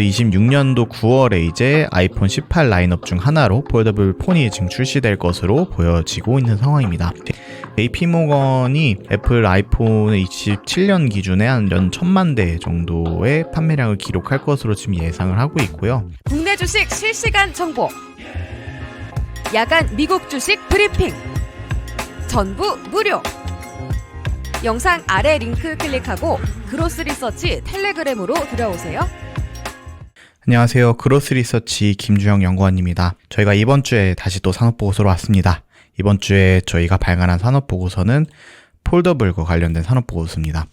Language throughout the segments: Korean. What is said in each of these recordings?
26년도 9월에 이제 아이폰 18 라인업 중 하나로 폴더블 폰이 지금 출시될 것으로 보여지고 있는 상황입니다. JP모건이 애플 아이폰의 27년 기준에 한 연 천만 대 정도의 판매량을 기록할 것으로 지금 예상을 하고 있고요. 국내 주식 실시간 정보. 야간 미국 주식 브리핑. 전부 무료. 영상 아래 링크 클릭하고 그로스 리서치 텔레그램으로 들어오세요. 안녕하세요. 그로스 리서치 김주영 연구원입니다. 저희가 이번 주에 다시 또 산업 보고서로 왔습니다. 이번 주에 저희가 발간한 산업 보고서는 폴더블과 관련된 산업보고서입니다.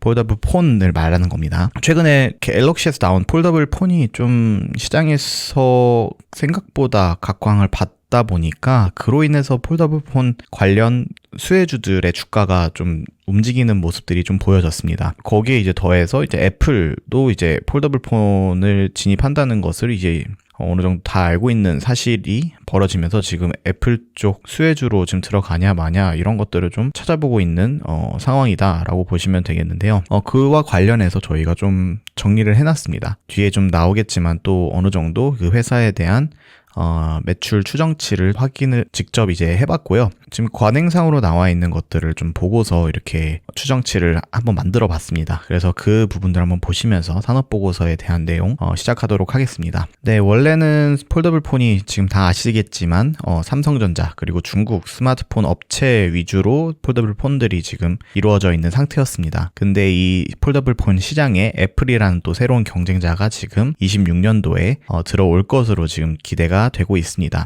폴더블 폰을 말하는 겁니다. 최근에 갤럭시에서 나온 폴더블 폰이 좀 시장에서 생각보다 각광을 받다 보니까 그로 인해서 폴더블 폰 관련 수혜주들의 주가가 좀 움직이는 모습들이 좀 보여졌습니다. 거기에 이제 더해서 이제 애플도 이제 폴더블 폰을 진입한다는 것을 이제 어느 정도 다 알고 있는 사실이 벌어지면서 지금 애플 쪽 수혜주로 지금 들어가냐 마냐 이런 것들을 좀 찾아보고 있는 어, 상황이다라고 보시면 되겠는데요. 어, 그와 관련해서 저희가 좀 정리를 해놨습니다. 뒤에 좀 나오겠지만 또 어느 정도 그 회사에 대한 어, 매출 추정치를 확인을 직접 이제 해봤고요. 지금 관행상으로 나와 있는 것들을 좀 보고서 이렇게 추정치를 한번 만들어 봤습니다. 그래서 그 부분들 한번 보시면서 산업보고서에 대한 내용 어, 시작하도록 하겠습니다. 네, 원래는 폴더블 폰이 지금 다 아시겠지만 어, 삼성전자 그리고 중국 스마트폰 업체 위주로 폴더블 폰들이 지금 이루어져 있는 상태였습니다. 근데 이 폴더블 폰 시장에 애플이라는 또 새로운 경쟁자가 지금 26년도에 어, 들어올 것으로 지금 기대가 되고 있습니다.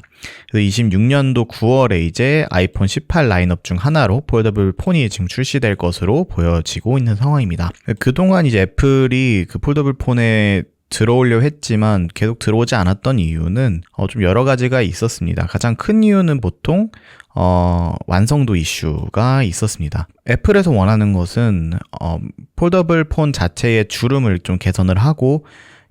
그래서 26년도 9월에 이제 아이폰 18 라인업 중 하나로 폴더블 폰이 지금 출시될 것으로 보여지고 있는 상황입니다. 그동안 이제 애플이 그 폴더블 폰에 들어오려 했지만 계속 들어오지 않았던 이유는 어, 좀 여러 가지가 있었습니다. 가장 큰 이유는 보통 어, 완성도 이슈가 있었습니다. 애플에서 원하는 것은 어, 폴더블 폰 자체의 주름을 좀 개선을 하고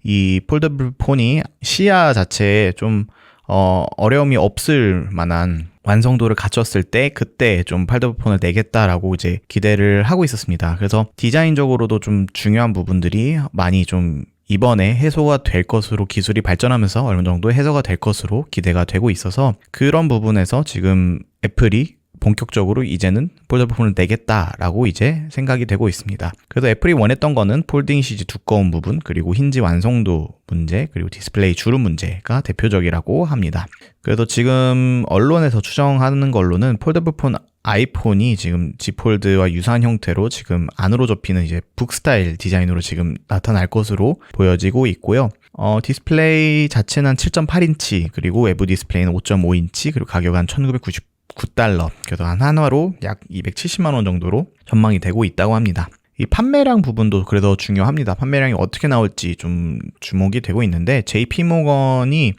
이 폴더블 폰이 시야 자체에 좀 어, 어려움이 없을 만한 완성도를 갖췄을 때 그때 좀 폴더블 폰을 내겠다라고 이제 기대를 하고 있었습니다. 그래서 디자인적으로도 좀 중요한 부분들이 많이 좀 이번에 해소가 될 것으로 기술이 발전하면서 어느 정도 해소가 될 것으로 기대가 되고 있어서 그런 부분에서 지금 애플이 본격적으로 이제는 폴더블 폰을 내겠다라고 이제 생각이 되고 있습니다. 그래서 애플이 원했던 거는 폴딩 시지 두꺼운 부분, 그리고 힌지 완성도 문제, 그리고 디스플레이 주름 문제가 대표적이라고 합니다. 그래서 지금 언론에서 추정하는 걸로는 폴더블 폰 아이폰이 지금 G 폴드와 유사한 형태로 지금 안으로 접히는 이제 북 스타일 디자인으로 지금 나타날 것으로 보여지고 있고요. 어, 디스플레이 자체는 7.8인치, 그리고 외부 디스플레이는 5.5인치, 그리고 가격은 1990 9달러. 그래서 한 한화로 약 270만 원 정도로 전망이 되고 있다고 합니다. 이 판매량 부분도 그래도 중요합니다. 판매량이 어떻게 나올지 좀 주목이 되고 있는데 JP모건이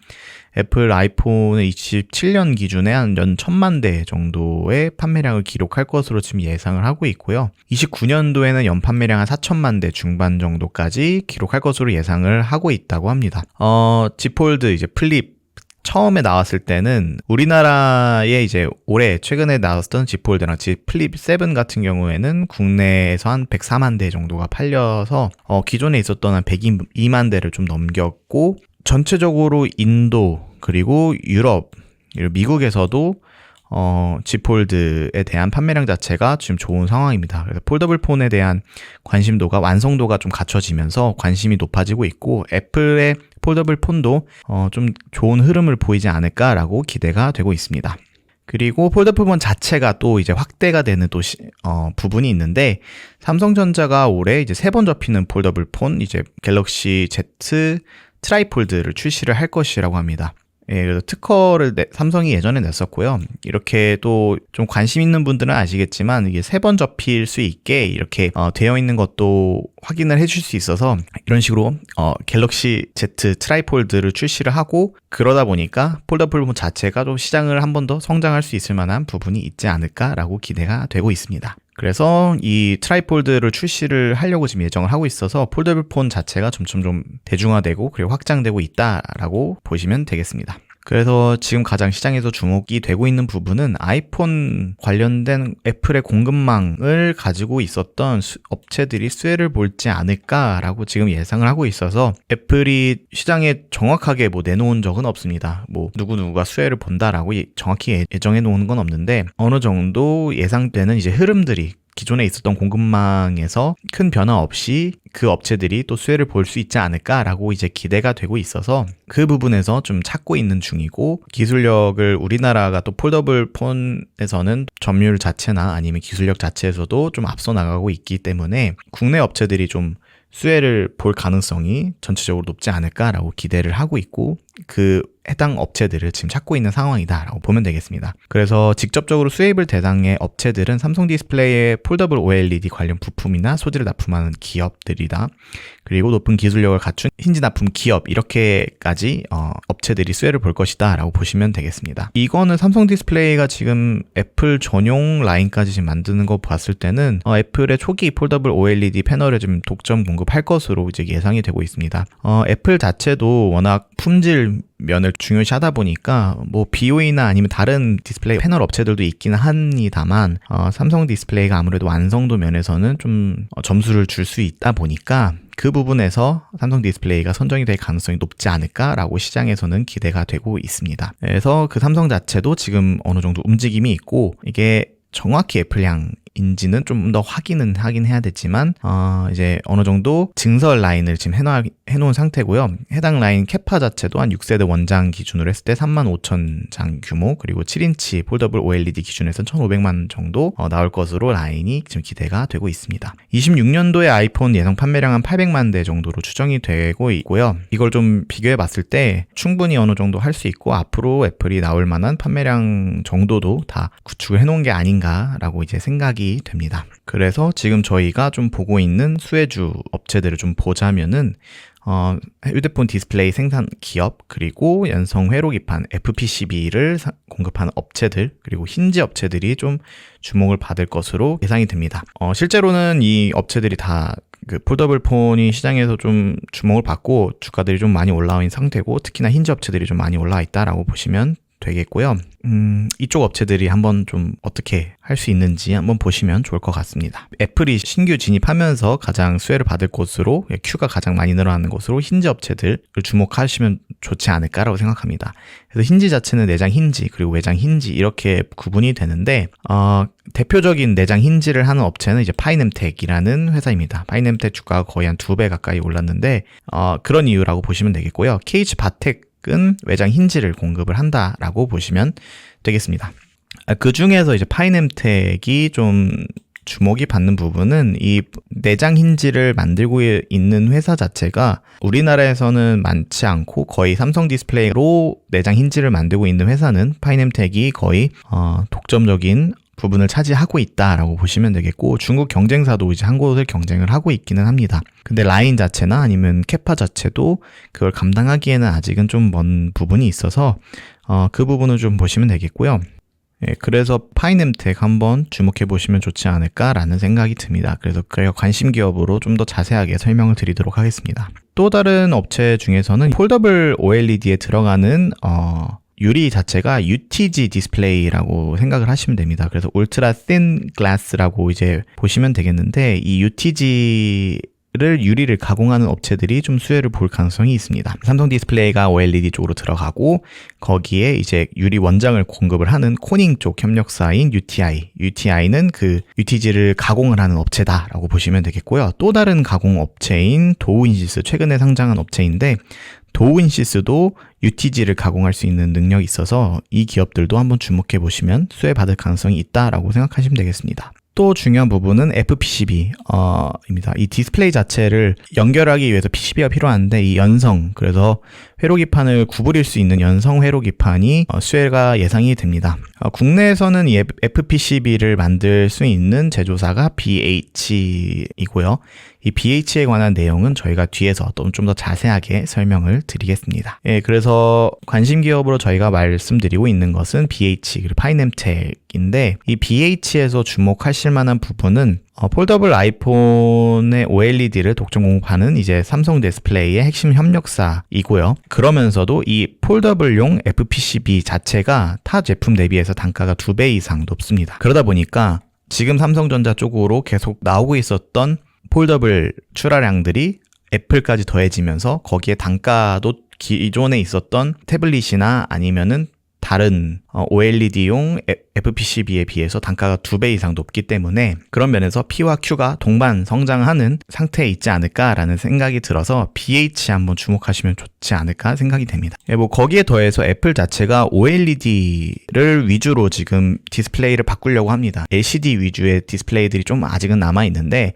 애플 아이폰의 27년 기준에 한 연 천만 대 정도의 판매량을 기록할 것으로 지금 예상을 하고 있고요. 29년도에는 연 판매량 한 4천만 대 중반 정도까지 기록할 것으로 예상을 하고 있다고 합니다. 어, 지폴드 이제 플립 처음에 나왔을 때는 우리나라에 이제 올해 최근에 나왔던 지폴드랑 지 플립 7 같은 경우에는 국내에서 한 104만 대 정도가 팔려서 어, 기존에 있었던 한 102만 대를 좀 넘겼고 전체적으로 인도 그리고 유럽 그리고 미국에서도 어, G 폴드에 대한 판매량 자체가 지금 좋은 상황입니다. 그래서 폴더블 폰에 대한 관심도가 완성도가 좀 갖춰지면서 관심이 높아지고 있고 애플의 폴더블 폰도 어, 좀 좋은 흐름을 보이지 않을까라고 기대가 되고 있습니다. 그리고 폴더블 폰 자체가 또 이제 확대가 되는 또 시, 어, 부분이 있는데 삼성전자가 올해 이제 세 번 접히는 폴더블 폰 이제 갤럭시 Z 트라이폴드를 출시를 할 것이라고 합니다. 예, 그래서 특허를 내, 삼성이 예전에 냈었고요. 이렇게 또 좀 관심 있는 분들은 아시겠지만 이게 세 번 접힐 수 있게 이렇게 어, 되어 있는 것도 확인을 해줄 수 있어서 이런 식으로 어, 갤럭시 Z 트라이폴드를 출시를 하고 그러다 보니까 폴더블 폰 자체가 좀 시장을 한 번 더 성장할 수 있을 만한 부분이 있지 않을까라고 기대가 되고 있습니다. 그래서 이 트라이폴드를 출시를 하려고 지금 예정을 하고 있어서 폴더블 폰 자체가 점점 좀 대중화되고 그리고 확장되고 있다라고 보시면 되겠습니다. 그래서 지금 가장 시장에서 주목이 되고 있는 부분은 아이폰 관련된 애플의 공급망을 가지고 있었던 수- 업체들이 수혜를 볼지 않을까라고 지금 예상을 하고 있어서 애플이 시장에 정확하게 뭐 내놓은 적은 없습니다. 뭐 누구누구가 수혜를 본다라고 예- 정확히 예- 예정해 놓은 건 없는데 어느 정도 예상되는 이제 흐름들이 기존에 있었던 공급망에서 큰 변화 없이 그 업체들이 또 수혜를 볼 수 있지 않을까라고 이제 기대가 되고 있어서 그 부분에서 좀 찾고 있는 중이고 기술력을 우리나라가 또 폴더블 폰에서는 점유율 자체나 아니면 기술력 자체에서도 좀 앞서 나가고 있기 때문에 국내 업체들이 좀 수혜를 볼 가능성이 전체적으로 높지 않을까라고 기대를 하고 있고 그 해당 업체들을 지금 찾고 있는 상황이다라고 보면 되겠습니다. 그래서 직접적으로 수혜입을 대상의 업체들은 삼성 디스플레이의 폴더블 OLED 관련 부품이나 소재를 납품하는 기업들이다. 그리고 높은 기술력을 갖춘 힌지 납품 기업 이렇게까지 어, 업체들이 수혜를 볼 것이다라고 보시면 되겠습니다. 이거는 삼성 디스플레이가 지금 애플 전용 라인까지 지금 만드는 거 봤을 때는 어, 애플의 초기 폴더블 OLED 패널을 좀 독점 공급할 것으로 이제 예상이 되고 있습니다. 어, 애플 자체도 워낙 품질 면을 중요시하다 보니까 뭐 BOE나 아니면 다른 디스플레이 패널 업체들도 있기는 합니다만 어, 삼성 디스플레이가 아무래도 완성도 면에서는 좀 어, 점수를 줄 수 있다 보니까 그 부분에서 삼성 디스플레이가 선정이 될 가능성이 높지 않을까라고 시장에서는 기대가 되고 있습니다. 그래서 그 삼성 자체도 지금 어느 정도 움직임이 있고 이게 정확히 애플량 인지는 좀 더 확인은 하긴 해야 되지만 어 이제 어느 정도 증설 라인을 지금 해놔, 해놓은 상태고요. 해당 라인 캐파 자체도 한 6세대 원장 기준으로 했을 때 3만 5천 장 규모 그리고 7인치 폴더블 OLED 기준에서는 1,500만 정도 어, 나올 것으로 라인이 지금 기대가 되고 있습니다. 26년도에 아이폰 예상 판매량 한 800만 대 정도로 추정이 되고 있고요. 이걸 좀 비교해 봤을 때 충분히 어느 정도 할 수 있고 앞으로 애플이 나올 만한 판매량 정도도 다 구축을 해놓은 게 아닌가라고 이제 생각이 됩니다. 그래서 지금 저희가 좀 보고 있는 수혜주 업체들을 좀 보자면은 어, 휴대폰 디스플레이 생산 기업, 그리고 연성 회로 기판 FPCB를 공급하는 업체들, 그리고 힌지 업체들이 좀 주목을 받을 것으로 예상이 됩니다. 어, 실제로는 이 업체들이 다그 폴더블 폰이 시장에서 좀 주목을 받고 주가들이 좀 많이 올라와 있는 상태고 특히나 힌지 업체들이 좀 많이 올라와 있다라고 보시면 되겠고요. 음, 이쪽 업체들이 한번 좀 어떻게 할 수 있는지 한번 보시면 좋을 것 같습니다. 애플이 신규 진입하면서 가장 수혜를 받을 곳으로 큐가 가장 많이 늘어나는 곳으로 힌지 업체들을 주목하시면 좋지 않을까라고 생각합니다. 그래서 힌지 자체는 내장 힌지 그리고 외장 힌지 이렇게 구분이 되는데 어, 대표적인 내장 힌지를 하는 업체는 이제 파이넴텍이라는 회사입니다. 파이넴텍 주가가 거의 한 두 배 가까이 올랐는데 어, 그런 이유라고 보시면 되겠고요. KH 바텍 은 외장 힌지를 공급을 한다라고 보시면 되겠습니다. 그 중에서 이제 파이넴텍이 좀 주목이 받는 부분은 이 내장 힌지를 만들고 있는 회사 자체가 우리나라에서는 많지 않고 거의 삼성 디스플레이로 내장 힌지를 만들고 있는 회사는 파이넴텍이 거의 어, 독점적인 부분을 차지하고 있다라고 보시면 되겠고 중국 경쟁사도 이제 한 곳을 경쟁을 하고 있기는 합니다. 근데 라인 자체나 아니면 캐파 자체도 그걸 감당하기에는 아직은 좀 먼 부분이 있어서 어, 그 부분을 좀 보시면 되겠고요. 예, 그래서 파이넴텍 한번 주목해 보시면 좋지 않을까라는 생각이 듭니다. 그래서 그 관심 기업으로 좀 더 자세하게 설명을 드리도록 하겠습니다. 또 다른 업체 중에서는 폴더블 OLED에 들어가는 어, 유리 자체가 UTG 디스플레이라고 생각을 하시면 됩니다. 그래서 울트라 신 글라스라고 이제 보시면 되겠는데 이 UTG 를 유리를 가공하는 업체들이 좀 수혜를 볼 가능성이 있습니다. 삼성 디스플레이가 OLED 쪽으로 들어가고 거기에 이제 유리 원장을 공급을 하는 코닝 쪽 협력사인 UTI. UTI는 그 UTG를 가공을 하는 업체다라고 보시면 되겠고요. 또 다른 가공 업체인 도우인시스 최근에 상장한 업체인데 도우인시스도 UTG를 가공할 수 있는 능력이 있어서 이 기업들도 한번 주목해 보시면 수혜 받을 가능성이 있다라고 생각하시면 되겠습니다. 또 중요한 부분은 FPCB, 어, 입니다. 이 디스플레이 자체를 연결하기 위해서 PCB가 필요한데 이 연성, 그래서 회로기판을 구부릴 수 있는 연성 회로기판이 어, 수혜가 예상이 됩니다. 어, 국내에서는 이 FPCB를 만들 수 있는 제조사가 BH이고요. 이 BH에 관한 내용은 저희가 뒤에서 좀더 자세하게 설명을 드리겠습니다. 예, 그래서 관심 기업으로 저희가 말씀드리고 있는 것은 BH 그리고 파이넴텍인데 이 BH에서 주목하실 만한 부분은 어, 폴더블 아이폰의 OLED를 독점 공급하는 이제 삼성 디스플레이의 핵심 협력사이고요. 그러면서도 이 폴더블용 FPCB 자체가 타 제품 대비해서 단가가 두 배 이상 높습니다. 그러다 보니까 지금 삼성전자 쪽으로 계속 나오고 있었던 폴더블 출하량들이 애플까지 더해지면서 거기에 단가도 기존에 있었던 태블릿이나 아니면은 다른 어, OLED용 FPCB에 비해서 단가가 두 배 이상 높기 때문에 그런 면에서 P와 Q가 동반 성장하는 상태에 있지 않을까라는 생각이 들어서 BH 한번 주목하시면 좋지 않을까 생각이 됩니다. 예, 뭐 거기에 더해서 애플 자체가 OLED를 위주로 지금 디스플레이를 바꾸려고 합니다. LCD 위주의 디스플레이들이 좀 아직은 남아 있는데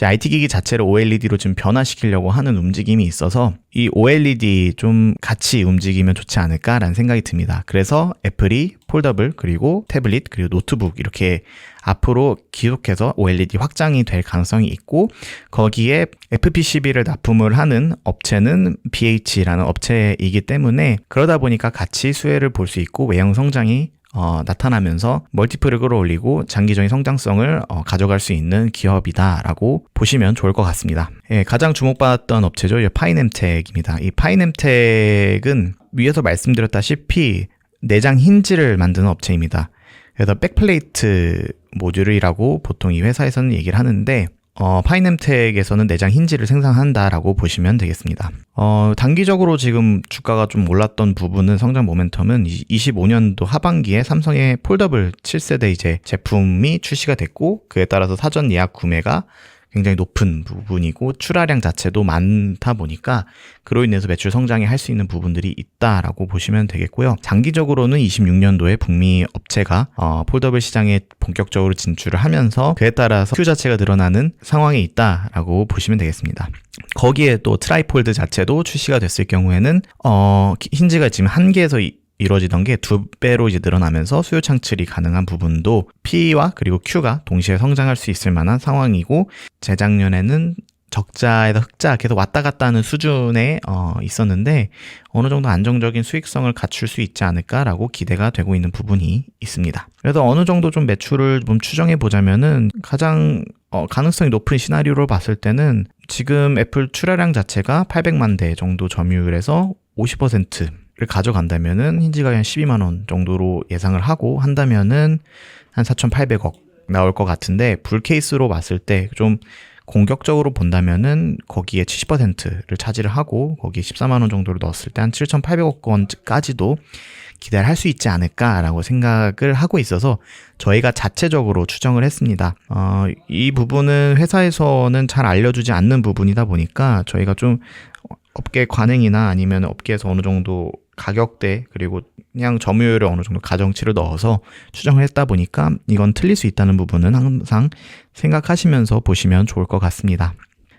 IT 기기 자체를 OLED로 좀 변화시키려고 하는 움직임이 있어서 이 OLED 좀 같이 움직이면 좋지 않을까라는 생각이 듭니다. 그래서 애플이 폴더블 그리고 태블릿 그리고 노트북 이렇게 앞으로 계속해서 OLED 확장이 될 가능성이 있고 거기에 FPCB를 납품을 하는 업체는 BH라는 업체이기 때문에 그러다 보니까 같이 수혜를 볼 수 있고 외형 성장이 어, 나타나면서 멀티플을 끌어올리고 장기적인 성장성을 어, 가져갈 수 있는 기업이다라고 보시면 좋을 것 같습니다. 예, 가장 주목받았던 업체죠. 이 파이넴텍입니다. 이 파이넴텍은 위에서 말씀드렸다시피 내장 힌지를 만드는 업체입니다. 그래서 백플레이트 모듈이라고 보통 이 회사에서는 얘기를 하는데 어, 파이넴텍에서는 내장 힌지를 생산한다라고 보시면 되겠습니다. 어, 단기적으로 지금 주가가 좀 올랐던 부분은 성장 모멘텀은 25년도 하반기에 삼성의 폴더블 7세대 이제 제품이 출시가 됐고 그에 따라서 사전 예약 구매가 굉장히 높은 부분이고 출하량 자체도 많다 보니까 그로 인해서 매출 성장에 할수 있는 부분들이 있다라고 보시면 되겠고요. 장기적으로는 26년도에 북미 업체가 어, 폴더블 시장에 본격적으로 진출을 하면서 그에 따라서 큐 자체가 늘어나는 상황에 있다라고 보시면 되겠습니다. 거기에 또 트라이폴드 자체도 출시가 됐을 경우에는 어, 힌지가 지금 한 개에서 이- 이루어지던 게 두 배로 이제 늘어나면서 수요 창출이 가능한 부분도 P와 그리고 Q가 동시에 성장할 수 있을 만한 상황이고 재작년에는 적자에서 흑자 계속 왔다 갔다 하는 수준에 어, 있었는데 어느 정도 안정적인 수익성을 갖출 수 있지 않을까라고 기대가 되고 있는 부분이 있습니다. 그래서 어느 정도 좀 매출을 좀 추정해 보자면은 가장 어, 가능성이 높은 시나리오로 봤을 때는 지금 애플 출하량 자체가 800만 대 정도 점유율에서 50% 를 가져간다면은 힌지가 한 12만 원 정도로 예상을 하고 한다면은 한 4,800억 나올 것 같은데 불 케이스로 봤을 때 좀 공격적으로 본다면은 거기에 70%를 차지를 하고 거기에 14만 원 정도를 넣었을 때 한 7,800억 원까지도 기대를 할 수 있지 않을까라고 생각을 하고 있어서 저희가 자체적으로 추정을 했습니다. 어, 이 부분은 회사에서는 잘 알려주지 않는 부분이다 보니까 저희가 좀 업계 관행이나 아니면 업계에서 어느 정도 가격대 그리고 그냥 점유율을 어느 정도 가정치를 넣어서 추정을 했다 보니까 이건 틀릴 수 있다는 부분은 항상 생각하시면서 보시면 좋을 것 같습니다.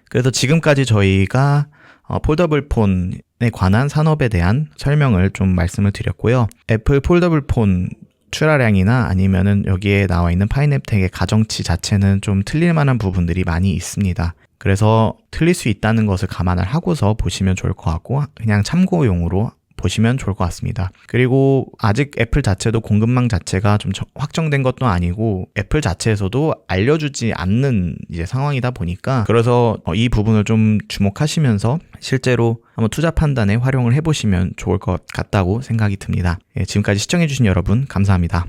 그래서 지금까지 저희가 어, 폴더블 폰에 관한 산업에 대한 설명을 좀 말씀을 드렸고요. 애플 폴더블 폰 출하량이나 아니면은 여기에 나와 있는 파이냅텍의 가정치 자체는 좀 틀릴 만한 부분들이 많이 있습니다. 그래서 틀릴 수 있다는 것을 감안을 하고서 보시면 좋을 것 같고 그냥 참고용으로 보시면 좋을 것 같습니다. 그리고 아직 애플 자체도 공급망 자체가 좀 저- 확정된 것도 아니고 애플 자체에서도 알려주지 않는 이제 상황이다 보니까 그래서 어, 이 부분을 좀 주목하시면서 실제로 한번 투자 판단에 활용을 해보시면 좋을 것 같다고 생각이 듭니다. 예, 지금까지 시청해주신 여러분 감사합니다.